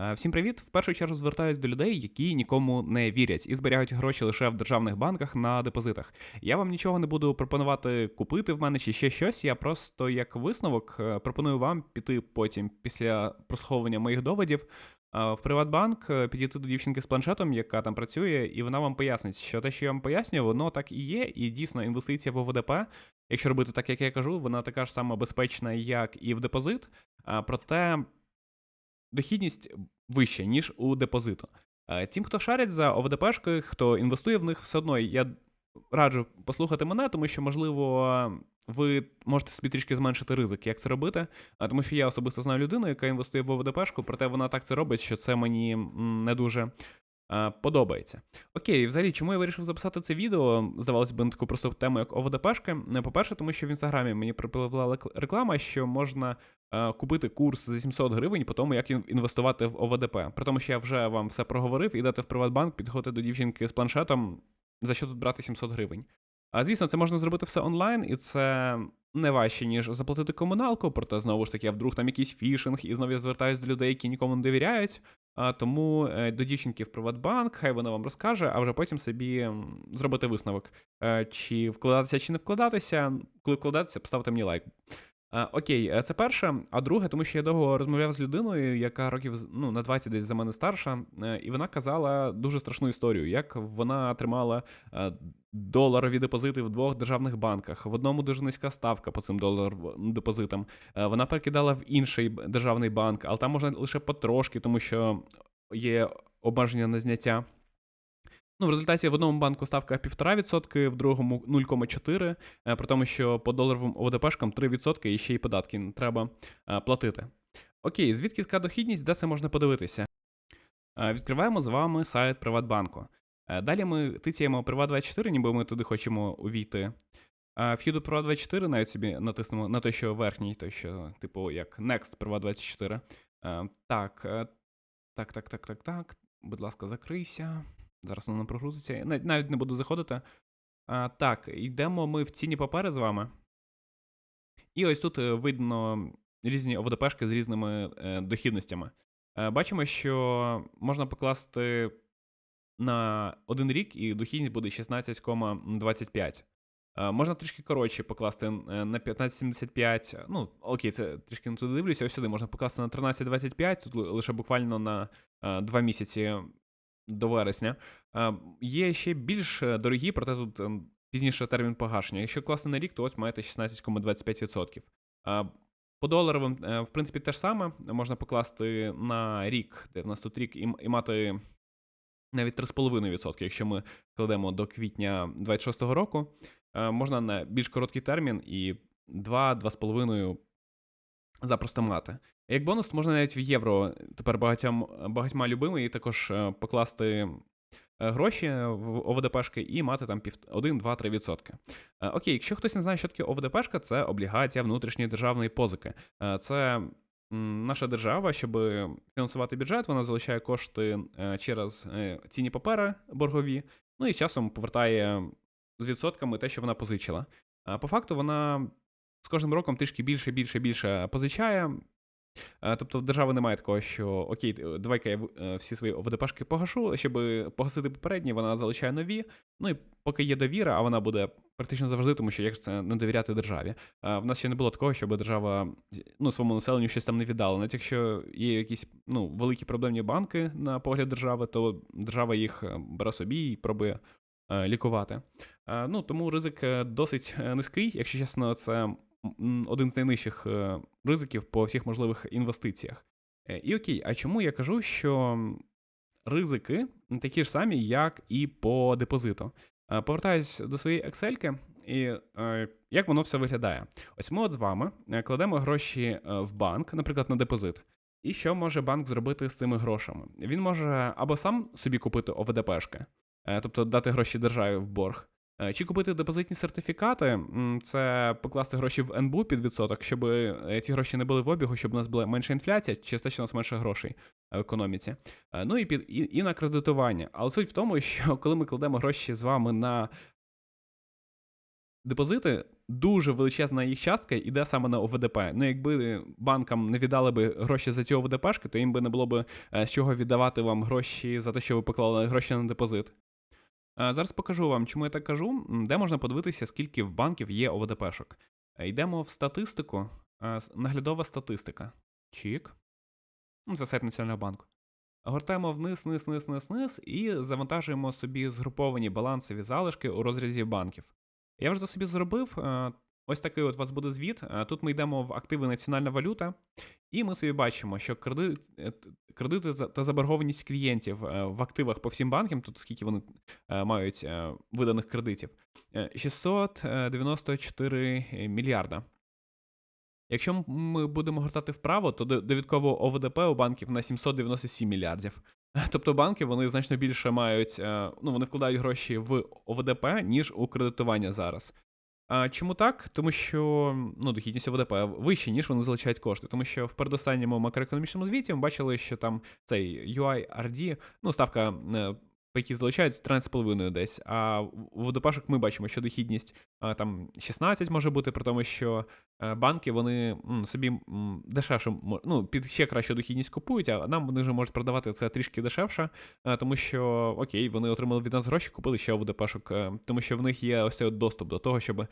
Е, Всім привіт! В першу чергу звертаюсь до людей, які нікому не вірять і зберігають гроші лише в державних банках на депозитах. Я вам нічого не буду пропонувати купити в мене чи ще щось. Я просто як висновок е, пропоную вам піти потім після прослуховування моїх доводів. е, В Приватбанк підійти до дівчинки з планшетом, яка там працює, і вона вам пояснить, що те, що я вам пояснюю, воно так і є, і дійсно інвестиція в ОВДП, якщо робити так, як я кажу, вона така ж сама безпечна, як і в депозит. Проте дохідність вища, ніж у депозиту. Е, Тим, хто шарять за ОВДПшки, хто інвестує в них, все одно я раджу послухати мене, тому що, можливо, ви можете собі трішки зменшити ризик, як це робити. А, Тому що я особисто знаю людину, яка інвестує в ОВДПшку, проте вона так це робить, що це мені не дуже. Е, Подобається. Окей, взагалі, чому я вирішив записати це відео? Здавалося б, на таку просту тему, як ОВДПшки. Е, По-перше, тому що в інстаграмі мені припливла реклама, що можна е, купити курс за 700 гривень по тому, як інвестувати в ОВДП. При тому, що я вже вам все проговорив, ідете в Приватбанк, підходите до дівчинки з планшетом, за що тут брати 700 гривень. А звісно, це можна зробити все онлайн, і це не важче, ніж заплатити комуналку, проте знову ж таки, я вдруг там якийсь фішинг, і знову я звертаюся до людей, які нікому не довіряють. А, тому е, до дівчинки в Приватбанк, хай вона вам розкаже, а вже потім собі зробити висновок, е, чи вкладатися, чи не вкладатися. Коли вкладатися, поставте мені лайк. А, окей, е, це перше. А друге, тому що я довго розмовляв з людиною, яка років ну, на 20 десь за мене старша, е, і вона казала дуже страшну історію, як вона тримала е, доларові депозити в двох державних банках. В одному дуже низька ставка по цим доларовим депозитам. Е, Вона перекидала в інший державний банк, але там можна лише потрошки, тому що є обмеження на зняття. Ну, в результаті в одному банку ставка 1,5%, в другому 0,4%, е, при тому, що по доларовим ОВДПшкам 3% і ще й податки треба е, платити. Окей, звідки така дохідність, де це можна подивитися? Е, Відкриваємо з вами сайт Приватбанку. Далі ми тицяємо Приват24, ніби ми туди хочемо увійти. Вхід у Приват24 навіть собі натиснемо на той, що верхній, той, що, типу, як Next Приват24. Е, Так, так, так, так, так, так. Будь ласка, закрийся. Зараз воно прогрузиться. Навіть, навіть не буду заходити. А, так, йдемо ми в цінні папери з вами. І ось тут е, видно різні ОВДПшки з різними е, дохідностями. Е, бачимо, що можна покласти на один рік, і дохідність буде 16,25. Е, Можна трішки коротше покласти е, на 15,75. Ну, окей, це трішки не туди дивлюся. Ось сюди можна покласти на 13,25, тут лише буквально на 2 місяці до вересня. Е, Є ще більш е, дорогі, проте тут ем, пізніше термін погашення. Якщо класти на рік, то ось маєте 16,25%. Е, По доларовим, в принципі, те ж саме. Можна покласти на рік, де в нас тут рік, і, мати навіть 3,5%, якщо ми кладемо до квітня 26-го року. Можна на більш короткий термін і 2-2,5% запросто мати. Як бонус, можна навіть в євро тепер багатьом, багатьма любимий також е, покласти е, гроші в ОВДПшки і мати там 1-2-3%. Е, Окей, якщо хтось не знає, що таке ОВДПшка, це облігація внутрішньої державної позики. Е, Це наша держава, щоб фінансувати бюджет, вона залишає кошти е, через е, цінні папери боргові, ну і з часом повертає з відсотками те, що вона позичила. По факту вона з кожним роком трішки більше, більше, більше позичає. Е, Тобто в держави немає такого, що окей, давай-ка я е, всі свої ОВДПшки погашу, щоб погасити попередні, вона залишає нові. Ну і поки є довіра, а вона буде практично завжди, тому що як ж це не довіряти державі. Е, В нас ще не було такого, щоб держава ну, своєму населенню щось там не віддала. Навіть якщо є якісь ну, великі проблемні банки на погляд держави, то держава їх бере собі і пробує лікувати. Ну, тому ризик досить низький, якщо чесно, це один з найнижчих е, ризиків по всіх можливих інвестиціях. Е, І окей, а чому я кажу, що ризики такі ж самі, як і по депозиту? Е, Повертаюсь до своєї Excel, і як воно все виглядає? Ось ми от з вами кладемо гроші в банк, наприклад, на депозит. І що може банк зробити з цими грошами? Він може або сам собі купити ОВДПшки, тобто дати гроші державі в борг, Чи купити депозитні сертифікати, це покласти гроші в НБУ під відсоток, щоб е, ці гроші не були в обігу, щоб у нас була менша інфляція, через те, що у нас менше грошей е, в економіці. Е, Ну і під і, і на кредитування. Але суть в тому, що коли ми кладемо гроші з вами на депозити дуже величезна їх частка йде саме на ОВДП. Ну, якби банкам не віддали би гроші за ці ОВДПшки, то їм би не було б е, з чого віддавати вам гроші за те, що ви поклали гроші на депозит. Е, зараз покажу вам, чому я так кажу, де можна подивитися, скільки в банків є ОВДПшок. Е, йдемо в статистику, наглядова статистика. Чік. Ну, Це сайт Національного банку. Гортаємо вниз, вниз, вниз, вниз, вниз і завантажуємо собі згруповані балансові залишки у розрізі банків. Я вже собі зробив. Е, ось такий от у вас буде звіт. Е, тут ми йдемо в активи національна валюта, і ми собі бачимо, що кредит, е, кредити та заборгованість клієнтів в активах по всім банкам, тут скільки вони мають виданих кредитів, 694 мільярда. Якщо ми будемо гортати вправо, то довідково ОВДП у банків на 797 мільярдів. Тобто банки вони значно більше мають, е, ну вони вкладають гроші в ОВДП, ніж у кредитування зараз. А чому так? Тому що ну, дохідність ОВДП вища, ніж вони залучають кошти. Тому що в передостанньому макроекономічному звіті ми бачили, що там цей UIRD, ну, ставка е, по якій залучають 13,5 десь. А в ОВДПшок ми бачимо, що дохідність там 16 може бути, при тому, що е, банки вони собі дешевше ну, під ще кращу дохідність купують, а нам вони вже можуть продавати це трішки дешевше, е, тому що окей, вони отримали від нас гроші, купили ще ОВДПшок, е, тому що в них є ось цей доступ до того, щоб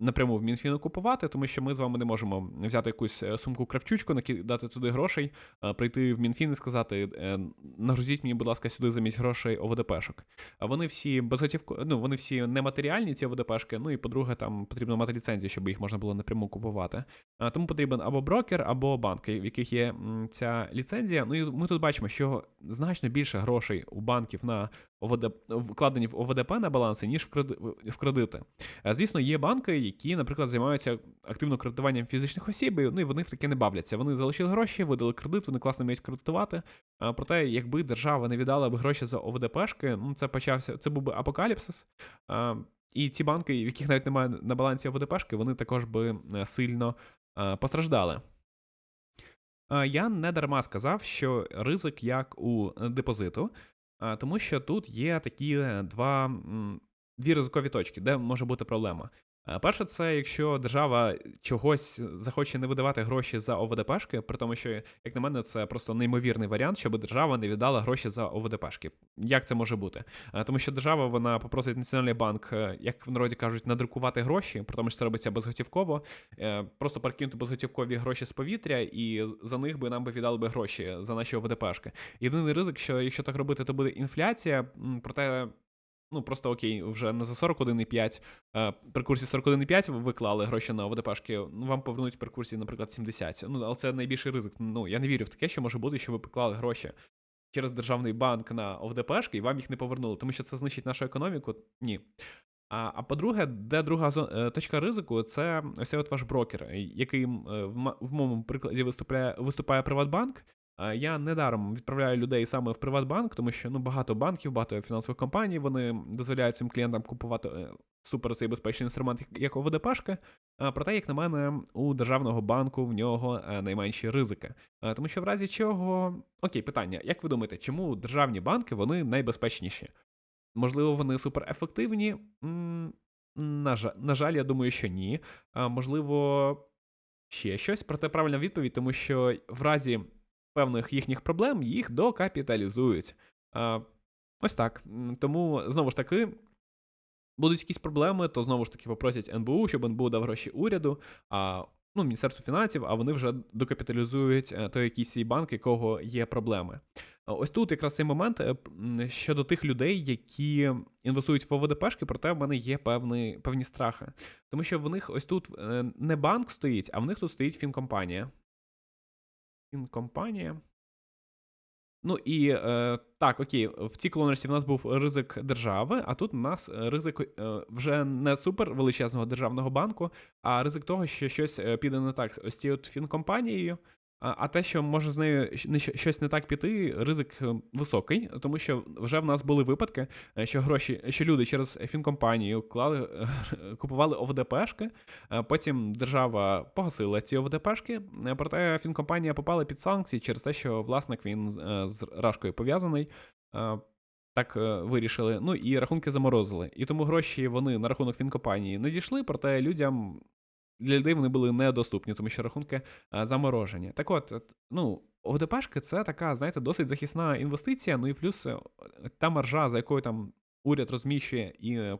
напряму в Мінфіну купувати, тому що ми з вами не можемо взяти якусь сумку кравчучку, накидати туди грошей, прийти в Мінфін і сказати: нагрузіть мені, будь ласка, сюди замість грошей ОВДПшок. А вони всі безготівко, ну вони всі нематеріальні, ці ОВДПшки трошки. Ну і по-друге, там потрібно мати ліцензію, щоб їх можна було напряму купувати. Тому потрібен або брокер, або банк, в яких є ця ліцензія. Ну і ми тут бачимо, що значно більше грошей у банків на ОВД, вкладені в ОВДП на баланси, ніж в кредити. Звісно, є банки, які, наприклад, займаються активно кредитуванням фізичних осіб, ну і вони в таке не бавляться. Вони залишили гроші, видали кредит, вони класно вміють кредитувати. Проте, якби держава не віддала б гроші за ОВДПшки, ну це почався, це був би апокаліпсис. І ці банки, в яких навіть немає на балансі ОВДПшки, вони також би е, сильно е, постраждали. Е, я не дарма сказав, що ризик як у депозиту, тому що тут є такі два дві ризикові точки, де може бути проблема. Е, перше, це якщо держава чогось захоче не видавати гроші за ОВДПшки, при тому, що, як на мене, це просто неймовірний варіант, щоб держава не віддала гроші за ОВДПшки. Як це може бути? Е, тому що держава вона попросить Національний банк, е, як в народі кажуть, надрукувати гроші, при тому, що це робиться безготівково, просто перекинути безготівкові гроші з повітря, і за них би нам би віддали би гроші за наші ОВДПшки. Єдиний ризик, що якщо так робити, то буде інфляція, проте ну просто окей, вже не за 41,5, е, при курсі 41,5 ви виклали гроші на ОВДПшки, ну вам повернуть при курсі, наприклад, 70. Ну, але це найбільший ризик. Ну, я не вірю в таке, що може бути, що ви поклали гроші через державний банк на ОВДПшки і вам їх не повернули, тому що це знищить нашу економіку. Ні. А а по-друге, де друга е, точка ризику, це ось от ваш брокер, який е, в, в моєму прикладі виступає виступає Приватбанк, я недаром відправляю людей саме в Приватбанк, тому що ну багато банків, багато фінансових компаній вони дозволяють цим клієнтам купувати е, супер цей безпечний інструмент, як ОВДПшка. Проте, як на мене, у державного банку в нього е, найменші ризики. Тому що в разі чого окей, питання: як ви думаєте, чому державні банки вони найбезпечніші? Можливо, вони суперефективні? На жаль, на жаль, я думаю, що ні. Можливо, ще щось. Проте правильна відповідь, тому що в разі певних їхніх проблем їх докапіталізують. Ось так. Тому, знову ж таки, будуть якісь проблеми, то знову ж таки попросять НБУ, щоб НБУ дав гроші уряду, а ну, Міністерству фінансів, а вони вже докапіталізують е, той якийсь банк, якого є проблеми. Ось тут якраз цей момент е, щодо тих людей, які інвестують в ОВДПшки, проте в мене є певні, певні страхи. Тому що в них ось тут е, не банк стоїть, а в них тут стоїть фінкомпанія. Фінкомпанія. Ну і е, так, окей, в цій клонерсі в нас був ризик держави, а тут у нас ризик е, вже не супер величезного державного банку, а ризик того, що щось е, піде не так ось цією фінкомпанією. А те, що може з нею щось не так піти, ризик е, високий, тому що вже в нас були випадки, е, що гроші, що люди через фінкомпанію клали, купували ОВДПшки, потім держава погасила ці ОВДПшки, проте фінкомпанія попала під санкції через те, що власник він е, з Рашкою пов'язаний. так е, вирішили. Ну і рахунки заморозили. І тому гроші вони на рахунок фінкомпанії не дійшли, проте людям для людей вони були недоступні, тому що рахунки а, заморожені. Так от, ну, ОВДПшки це така, знаєте, досить захисна інвестиція. Ну і плюс е, та маржа, за якою там уряд розміщує і е,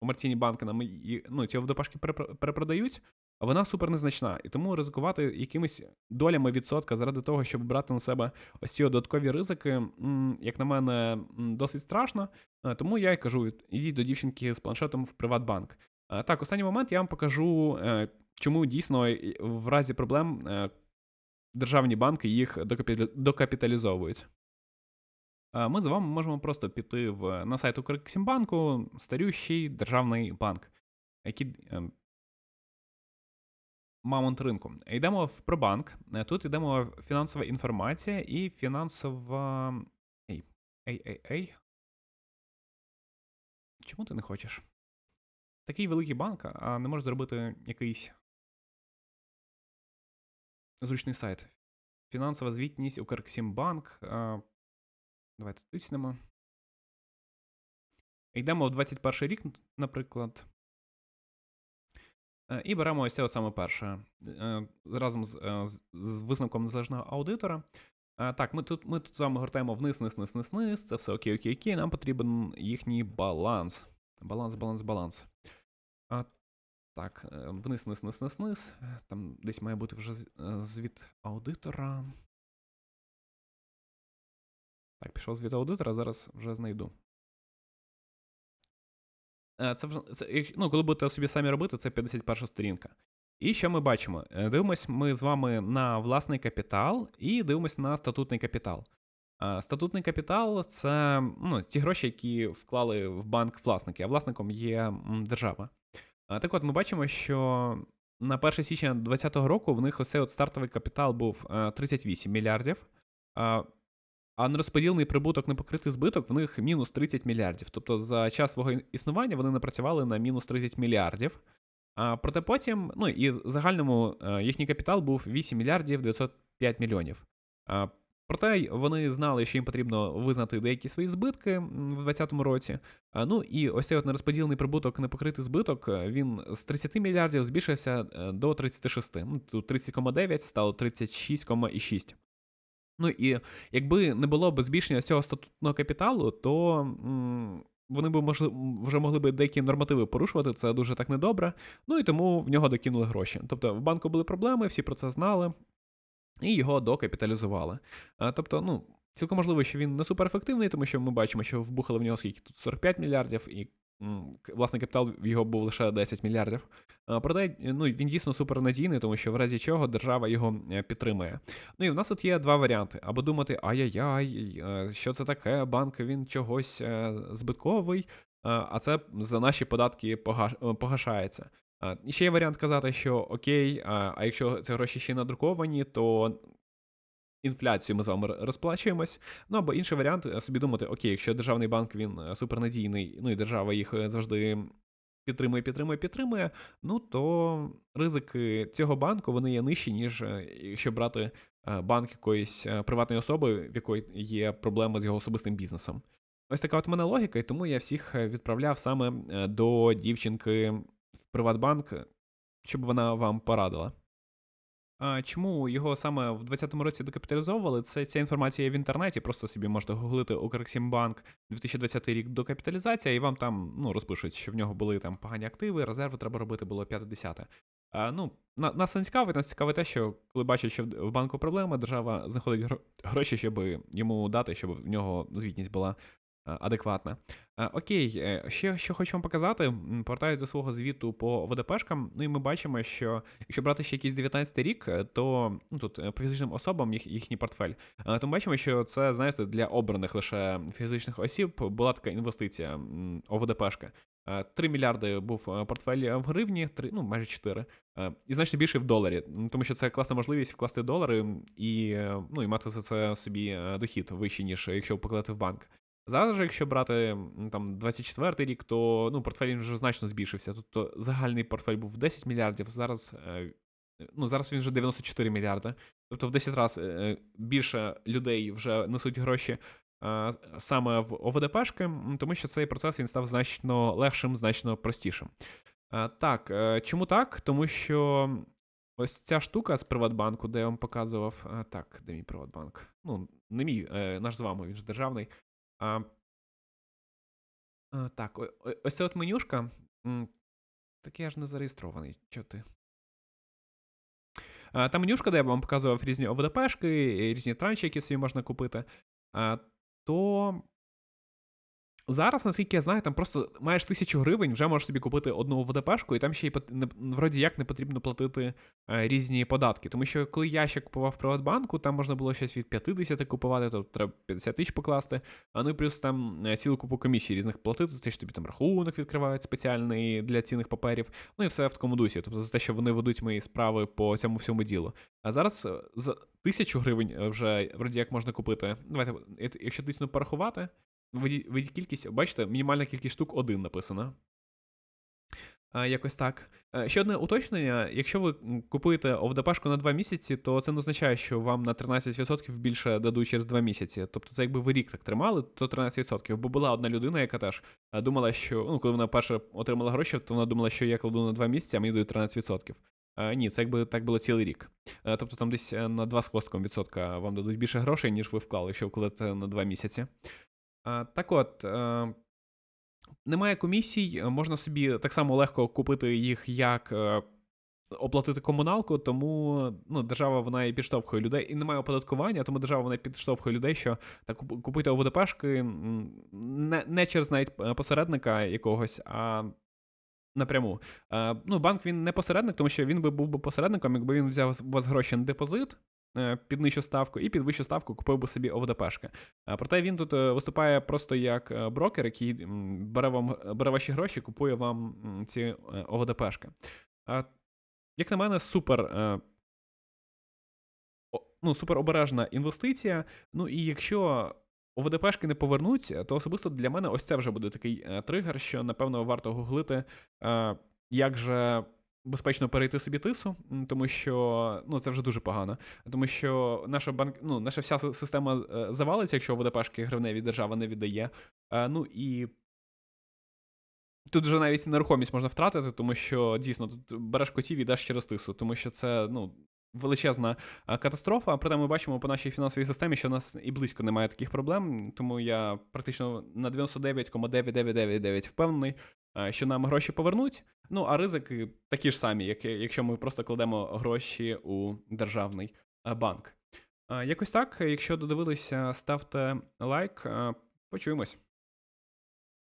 комерційні банки нам і, ну, ці ОВДПшки перепродають, вона супер незначна. І тому ризикувати якимись долями відсотка заради того, щоб брати на себе ось ці додаткові ризики, як на мене, досить страшно. Е, Тому я й кажу: ідіть до дівчинки з планшетом в Приватбанк. Е, Так, останній момент я вам покажу, е, чому дійсно в разі проблем е, державні банки їх докапіталізовують. Ми з вами можемо просто піти в, на сайт Укрексімбанку, старющий державний банк, який мамонт ринку. Йдемо в Пробанк. Тут йдемо фінансова інформація і фінансова. Ей, ей, ей, ей. Чому ти не хочеш? Такий великий банк, а не можеш зробити якийсь зручний сайт. Фінансова звітність Укрексімбанк. А, Давайте тиснемо. Йдемо в 21 рік, наприклад. Е, І беремо ось це саме перше. е, Разом з, е, з- з висновком незалежного аудитора. Так, ми тут, ми тут з вами гортаємо вниз, вниз, вниз, вниз, вниз. Це все окей, окей, окей. Нам потрібен їхній баланс. Баланс, баланс, баланс. А, так, е, вниз, вниз, вниз, вниз, вниз. Е, Там десь має бути вже е, звіт аудитора. Так, пішов звіт аудитора, зараз вже знайду. Е, Це вже це, ну, коли будете собі самі робити, це 51 сторінка. І що ми бачимо? Е, Дивимось ми з вами на власний капітал і дивимось на статутний капітал. Е, Статутний капітал це ну, ті гроші, які вклали в банк власники, а власником є держава. Е, Так от ми бачимо, що на 1 січня 2020 року в них оцей от стартовий капітал був е, 38 мільярдів. а нерозподілений прибуток непокритий збиток в них мінус 30 мільярдів. Тобто за час свого існування вони напрацювали на мінус 30 мільярдів. А проте потім, ну і в загальному е, їхній капітал був 8 мільярдів 905 мільйонів. Проте вони знали, що їм потрібно визнати деякі свої збитки в 2020 році. Ну і ось цей от нерозподілений прибуток, непокритий збиток, е, він з 30 мільярдів збільшився е, до 36. Ну, Тут 30,9 стало 36,6. Ну і якби не було б збільшення цього статутного капіталу, то вони б можли, вже могли б деякі нормативи порушувати, це дуже так недобре. Ну і тому в нього докинули гроші. Тобто в банку були проблеми, всі про це знали, і його докапіталізували. А, тобто, ну, цілком можливо, що він не суперефективний, тому що ми бачимо, що вбухали в нього скільки тут 45 мільярдів, і власний капітал в його був лише 10 мільярдів. А, проте ну, він дійсно супернадійний, тому що в разі чого держава його е, підтримує. Ну і в нас тут є два варіанти: або думати, ай-яй-яй, е, що це таке, банк він чогось е, збитковий, е, а це за наші податки погаш- е, погашається. А, І ще є варіант казати, що окей, а, а якщо ці гроші ще надруковані, то інфляцію ми з вами розплачуємось. Ну або інший варіант е, собі думати, окей, якщо державний банк він е, супернадійний, ну і держава їх е, завжди підтримує, підтримує, підтримує, ну то ризики цього банку вони є нижчі, ніж якщо брати банк якоїсь приватної особи, в якої є проблема з його особистим бізнесом. Ось така от в мене логіка, і тому я всіх відправляв саме до дівчинки в Приватбанк, щоб вона вам порадила. А чому його саме в 2020 році докапіталізовували? Це ця інформація є в інтернеті. Просто собі можете гуглити Укрексімбанк 2020 рік докапіталізація, і вам там ну, розпишуть, що в нього були там погані активи, резерви треба робити було 5-10. А, ну, на- нас не цікавить, нас цікавить те, що коли бачать, що в банку проблеми, держава знаходить гроші, щоб йому дати, щоб в нього звітність була адекватна. Е, Окей, е, ще що хочу вам показати, м, повертаюсь до свого звіту по ВДПшкам. Ну і ми бачимо, що якщо брати ще якийсь 19 рік, е, то ну, тут е, по фізичним особам їх, їхній портфель, е, то ми бачимо, що це, знаєте, для обраних лише фізичних осіб була така інвестиція ОВДПшка. 3 мільярди був е, портфель в гривні, 3, ну майже 4. Е, І значно більше в доларі, тому що це класна можливість вкласти долари і, е, ну, і мати за це собі е, дохід вищий, ніж якщо покладати в банк. Зараз же, якщо брати там 24 рік, то ну, портфель вже значно збільшився. Тобто загальний портфель був 10 мільярдів, зараз, е, ну, зараз він вже 94 мільярди. Тобто в 10 разів більше людей вже несуть гроші саме в ОВДПшки, тому що цей процес він став значно легшим, значно простішим. Так, е, чому так? Тому що ось ця штука з Приватбанку, де я вам показував. Так, де мій Приватбанк? Ну, не мій, е, наш з вами, він ж державний. А, а, Так, о- о- ось ця от менюшка. Так я ж не зареєстрований. Чо ти? А, Та менюшка, де я вам показував різні ОВДПшки, різні транші, які собі можна купити. А, То зараз, наскільки я знаю, там просто маєш тисячу гривень, вже можеш собі купити одну ОВДПшку, і там ще й вроді як не потрібно платити е, різні податки. Тому що коли я ще купував в Приватбанку, там можна було щось від 50 купувати, тобто треба 50 тисяч покласти. А ну і плюс там е, цілу купу комісій різних платити. Це ж тобі там рахунок відкривають спеціальний для цінних паперів. Ну і все в такому дусі. Тобто за те, що вони ведуть мої справи по цьому всьому ділу. А зараз е, за тисячу гривень вже вроді як можна купити. Давайте, якщо дійсно порахувати, введіть, введіть кількість, бачите, мінімальна кількість штук один написано. А, якось так. Е, Ще одне уточнення: якщо ви купуєте ОВДПшку на 2 місяці, то це не означає, що вам на 13% більше дадуть через 2 місяці. Тобто, це якби ви рік так тримали, то 13%. Бо була одна людина, яка теж е, думала, що ну, коли вона перше отримала гроші, то вона думала, що я кладу на 2 місяці, а мені дають 13%. Е, Ні, це якби так було цілий рік. Тобто там десь на 2 з хвостком відсотка вам дадуть більше грошей, ніж ви вклали, якщо вкладете на 2 місяці. А, Так от, е, немає комісій, е, можна собі так само легко купити їх, як е, оплатити комуналку, тому ну, держава вона і підштовхує людей, і немає оподаткування, тому держава вона підштовхує людей, що так куп- купуйте ОВДПшки не, не через навіть е, посередника якогось, а напряму. Е, ну, банк він не посередник, тому що він би був би посередником, якби він взяв у вас гроші на депозит е, під нижчу ставку і під вищу ставку купив би собі ОВДПшки. Е, Проте він тут е, виступає просто як брокер, який бере вам бере ваші гроші, купує вам ці ОВДПшки. Як на мене, супер. Ну, супер інвестиція. Ну і якщо ОВДПшки не повернуться, то особисто для мене ось це вже буде такий тригер, що напевно варто гуглити, як же безпечно перейти собі тису, тому що ну, це вже дуже погано. Тому що наша банк, ну, наша вся система е, завалиться, якщо ОВДПшки гривневі держава не віддає. Е, Ну і Тут вже навіть нерухомість можна втратити, тому що дійсно тут береш котів і йдеш через тису, тому що це ну, величезна а, катастрофа. Проте ми бачимо по нашій фінансовій системі, що у нас і близько немає таких проблем. Тому я практично на 99,9999 впевнений, що нам гроші повернуть. Ну а ризики такі ж самі, як якщо ми просто кладемо гроші у державний банк. Якось так. Якщо додивилися, ставте лайк. Почуємось.